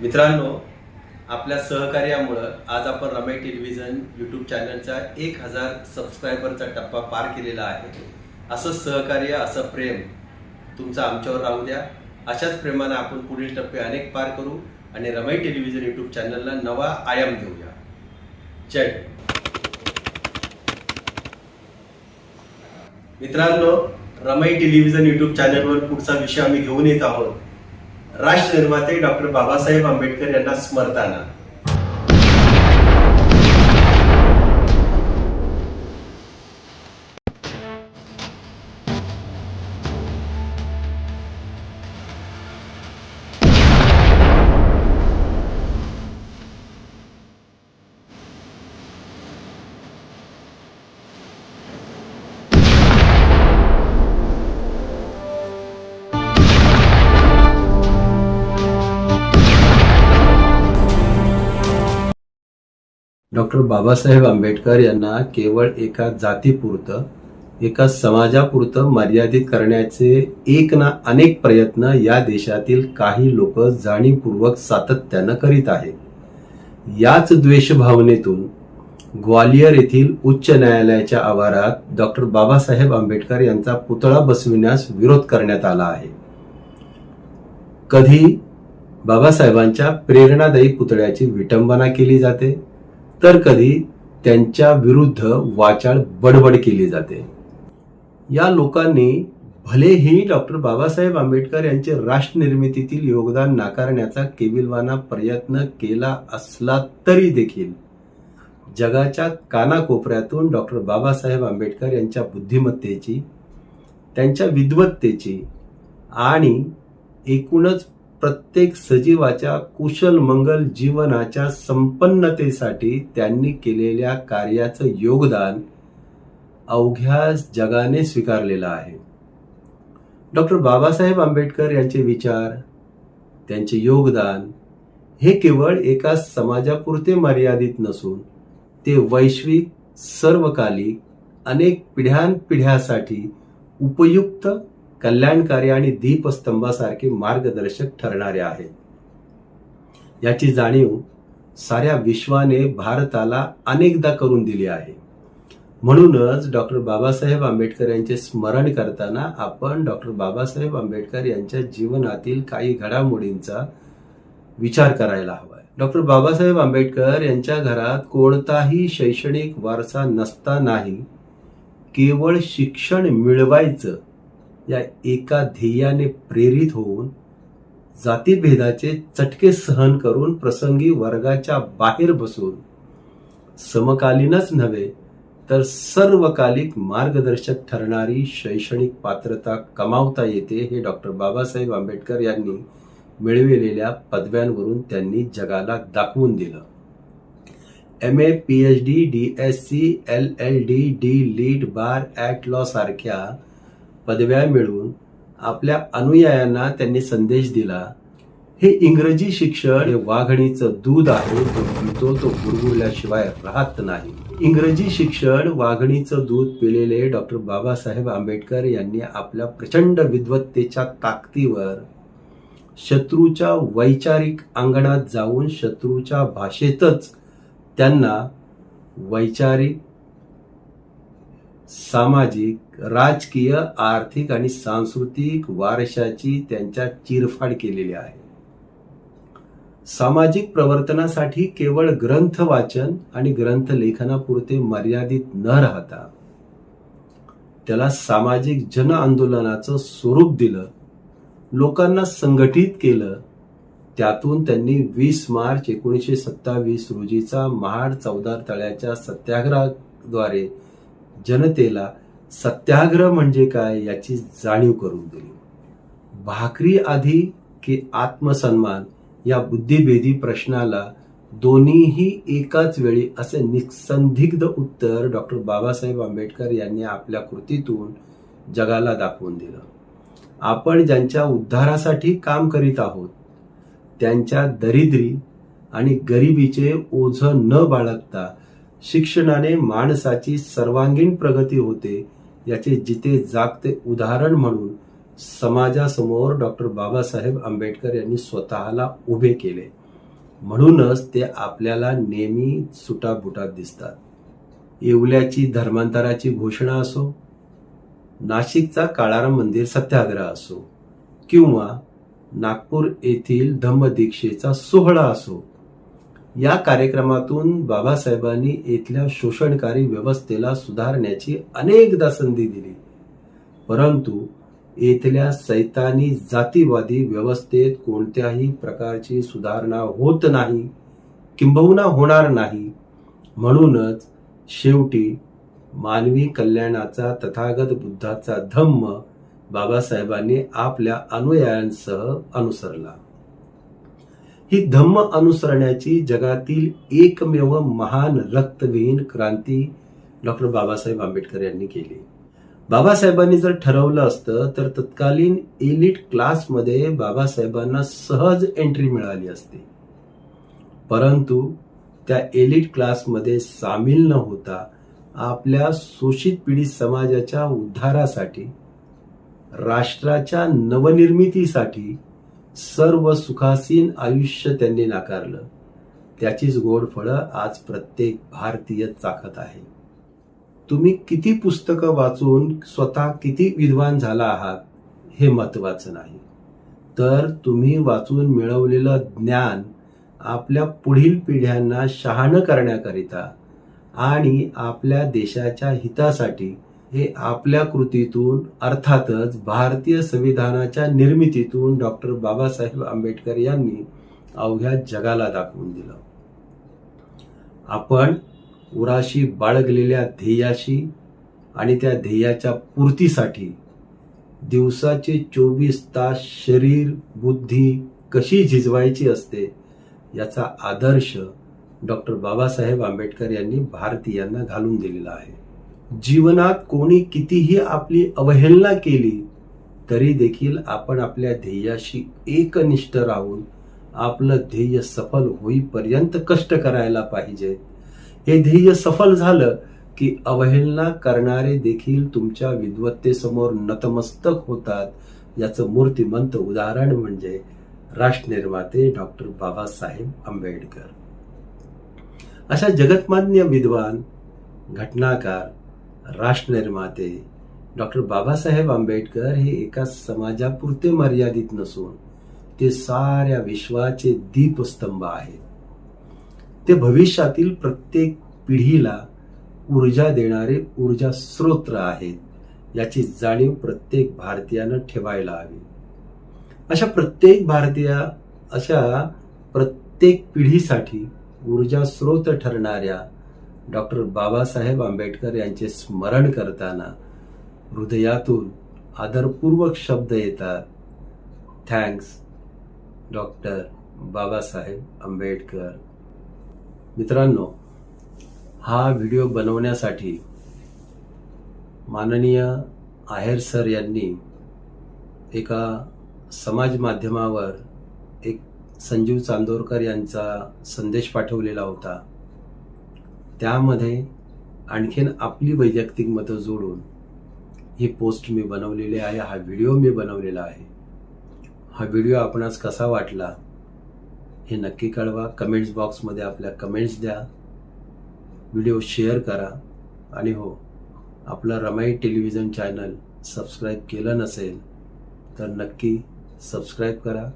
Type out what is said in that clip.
मित्रांनो आपल्या सहकार्यामुळं आज आपण रमाई टेलिव्हिजन यूट्यूब चॅनलचा एक हजार सबस्क्रायबरचा टप्पा पार केलेला आहे. असं सहकार्य असं प्रेम तुमचं आमच्यावर राहू द्या. अशाच प्रेमानं आपण पुढील टप्पे अनेक पार करू आणि रमाई टेलिव्हिजन यूट्यूब चॅनलला नवा आयाम देऊया. जय मित्रांनो रमाई टेलिव्हिजन यूट्यूब चॅनलवर पुढचा विषय आम्ही घेऊन येत आहोत. राष्ट्रनिर्माते डॉक्टर बाबासाहेब आंबेडकर यांना स्मरताना. डॉक्टर बाबासाहेब आंबेडकर यांना केवळ एका जातीपुरतं एका समाजापुरतं मर्यादित करण्याचे एक ना अनेक प्रयत्न या देशातील काही लोक जाणीवपूर्वक सातत्यानं करीत आहेत. याच द्वेषभावनेतून ग्वालियर येथील उच्च न्यायालयाच्या आवारात डॉक्टर बाबासाहेब आंबेडकर यांचा पुतळा बसविण्यास विरोध करण्यात आला आहे. कधी बाबासाहेबांच्या प्रेरणादायी पुतळ्याची विटंबना केली जाते? तर कधी त्यांच्या विरुद्ध वाचाळ बडबड केली जाते. या लोकांनी भलेही डॉक्टर बाबासाहेब आंबेडकर यांचे राष्ट्रनिर्मितीतील योगदान नाकारण्याचा केविलवाना प्रयत्न केला असला तरी देखील जगाच्या कानाकोपऱ्यातून डॉक्टर बाबासाहेब आंबेडकर यांच्या बुद्धिमत्तेची त्यांच्या विद्वत्तेची आणि एकूणच प्रत्येक सजीवाच्या कुशल मंगल जीवनाच्या संपन्नतेसाठी त्यांनी केलेल्या कार्याचं योगदान अवघ्या जगाने स्वीकारलेलं आहे. डॉक्टर बाबासाहेब आंबेडकर यांचे विचार त्यांचे योगदान हे केवळ एका समाजापुरते मर्यादित नसून ते वैश्विक सर्वकालिक अनेक पिढ्यानपिढ्यासाठी उपयुक्त कल्याणकारी आणि दीपस्तंभासारखे मार्गदर्शक ठरणारे आहेत. याची जाणीव साऱ्या विश्वाने भारताला अनेकदा करून दिली आहे. म्हणूनच डॉक्टर बाबासाहेब आंबेडकर यांचे स्मरण करताना आपण डॉक्टर बाबासाहेब आंबेडकर यांच्या जीवनातील काही घडामोडींचा विचार करायला हवा डॉक्टर बाबासाहेब आंबेडकर यांच्या घरात कोणताही शैक्षणिक वारसा नसतानाही केवळ शिक्षण मिळवायचं या एका ध्येयाने प्रेरित होऊन जातीभेदाचे चटके सहन करून प्रसंगी वर्गाच्या बाहेर बसून समकालीनच नव्हे तर सर्वकालिक मार्गदर्शक ठरणारी शैक्षणिक पात्रता कमावता येते हे डॉक्टर बाबासाहेब आंबेडकर यांनी मिळविलेल्या पदव्यांवरून त्यांनी जगाला दाखवून दिलं. M A P H D D S C L L D D Litt bar at law सारख्या पदव्या मिळवून आपल्या अनुयायांना त्यांनी संदेश दिला. हे इंग्रजी शिक्षण हे वाघणीचं दूध आहे तो पितो तो गुरगुरल्याशिवाय राहत नाही. इंग्रजी शिक्षण वाघणीचं दूध पिलेले डॉक्टर बाबासाहेब आंबेडकर यांनी आपल्या प्रचंड विद्वत्तेच्या ताकदीवर शत्रूच्या वैचारिक अंगणात जाऊन शत्रूच्या भाषेतच त्यांना वैचारिक सामाजिक राजकीय आर्थिक आणि सांस्कृतिक वारशाची त्यांच्या चिरफाड केलेली आहे. सामाजिक प्रवर्तनासाठी केवळ ग्रंथ वाचन आणि ग्रंथ लेखनापुरते मर्यादित न राहता त्याला सामाजिक जन आंदोलनाचं स्वरूप दिलं लोकांना संघटित केलं त्यातून त्यांनी वीस मार्च एकोणीसशे सत्तावीस रोजीचा महाड चौदार तळ्याच्या सत्याग्रहाद्वारे जनतेला सत्याग्रह म्हणजे काय याची जाणीव करून दिली. भाकरी आधी की आत्मसन्मान या बुद्धिभेदी प्रश्नाला दोन्हीही एकाच वेळी असे निसंदिग्ध उत्तर डॉक्टर बाबासाहेब आंबेडकर यांनी आपल्या कृतीतून जगाला दाखवून दिलं. आपण ज्यांच्या उद्धारासाठी काम करीत आहोत त्यांच्या दरिद्री आणि गरिबीचे ओझ न बाळगता शिक्षणाने माणसाची सर्वांगीण प्रगती होते याचे जिथे जागते उदाहरण म्हणून समाजासमोर डॉक्टर बाबासाहेब आंबेडकर यांनी स्वतःला उभे केले. म्हणूनच ते आपल्याला नेहमी सुटाबुटात दिसतात. येवल्याची धर्मांतराची घोषणा असो नाशिकचा काळाराम मंदिर सत्याग्रह असो किंवा नागपूर येथील धम्मदीक्षेचा सोहळा असो या कार्यक्रमातून बाबासाहेबांनी इथल्या शोषणकारी व्यवस्थेला सुधारण्याची अनेकदा संधी दिली. परंतु इथल्या सैतानी जातीवादी व्यवस्थेत कोणत्याही प्रकारची सुधारणा होत नाही किंबहुना होणार नाही. म्हणूनच शेवटी मानवी कल्याणाचा तथागत बुद्धाचा धम्म बाबासाहेबांनी आपल्या अनुयायांसह अनुसरला. ही धम्म अनुसरण्याची जगातील एकमेव महान रक्तविहीन क्रांती डॉक्टर बाबासाहेब आंबेडकर यांनी केली. बाबासाहेबांनी जर ठरवलं असतं तर तत्कालीन एलिट क्लासमध्ये बाबासाहेबांना सहज एंट्री मिळाली असती. परंतु त्या एलिट क्लासमध्ये सामील न होता आपल्या शोषित पीडित समाजाच्या उद्धारासाठी राष्ट्राच्या नवनिर्मितीसाठी सर्व सुखासीन आयुष्य त्यांनी नाकारलं. त्याचीच गोड फळं आज प्रत्येक भारतीय चाखत आहे. तुम्ही किती पुस्तकं वाचून स्वतः किती विद्वान झाला आहात हे महत्वाचं नाही. तर तुम्ही वाचून मिळवलेलं ज्ञान आपल्या पुढील पिढ्यांना शहाणं करण्याकरिता आणि आपल्या देशाच्या हितासाठी हे आपल्या कृतीतून अर्थातच भारतीय संविधानाच्या निर्मितीतून डॉक्टर बाबासाहेब आंबेडकर यांनी अवघ्या जगाला दाखवून दिलं. आपण उराशी बाळगलेल्या ध्येयाशी आणि त्या ध्येयाच्या पूर्तीसाठी दिवसाचे चोवीस तास शरीर बुद्धी कशी झिजवायची असते याचा आदर्श डॉक्टर बाबासाहेब आंबेडकर यांनी भारतीयांना घालून दिलेला आहे. जीवनात कोणी कितीही आपली अवहेलना केली तरी देखील आपण आपल्या ध्येयाशी एकनिष्ठ राहून आपलं ध्येय सफल होईपर्यंत कष्ट करायला पाहिजे. हे ध्येय सफल झालं की अवहेलना करणारे देखील तुमच्या विद्वत्तेसमोर नतमस्तक होतात याचं मूर्तिमंत उदाहरण म्हणजे राष्ट्रनिर्माते डॉक्टर बाबासाहेब आंबेडकर. अशा जगतमान्य विद्वान घटनाकार राष्ट्रनिर्माते डॉक्टर बाबासाहेब आंबेडकर हे एका समाजापुरते मर्यादित नसून ते साऱ्या विश्वाचे दीपस्तंभ आहेत. ते भविष्यातील प्रत्येक पिढीला ऊर्जा देणारे ऊर्जा स्रोत्र आहेत याची जाणीव प्रत्येक भारतीयानं ठेवायला हवी. अशा प्रत्येक भारतीय अशा प्रत्येक पिढीसाठी ऊर्जा स्रोत ठरणाऱ्या डॉक्टर बाबासाहेब आंबेडकर यांचे स्मरण करताना हृदयातून आदरपूर्वक शब्द येतात. Thanks doctor Babasaheb Ambedkar. मित्रांनो हा व्हिडिओ बनवण्यासाठी माननीय आहेर सर यांनी एका समाज माध्यमावर एक संजीव चांदोरकर यांचा संदेश पाठवलेला होता. त्यामध्ये आणखीन आपली वैयक्तिक मतं जोडून ही पोस्ट मी बनवलेली आहे हा व्हिडिओ मी बनवलेला आहे. हा व्हिडिओ आपणास कसा वाटला हे नक्की कळवा. कमेंट्स बॉक्समध्ये आपल्या कमेंट्स द्या. व्हिडिओ शेअर करा. आणि हो आपलं रमाई टेलिव्हिजन चॅनल सबस्क्राईब केलं नसेल तर नक्की सबस्क्राईब करा.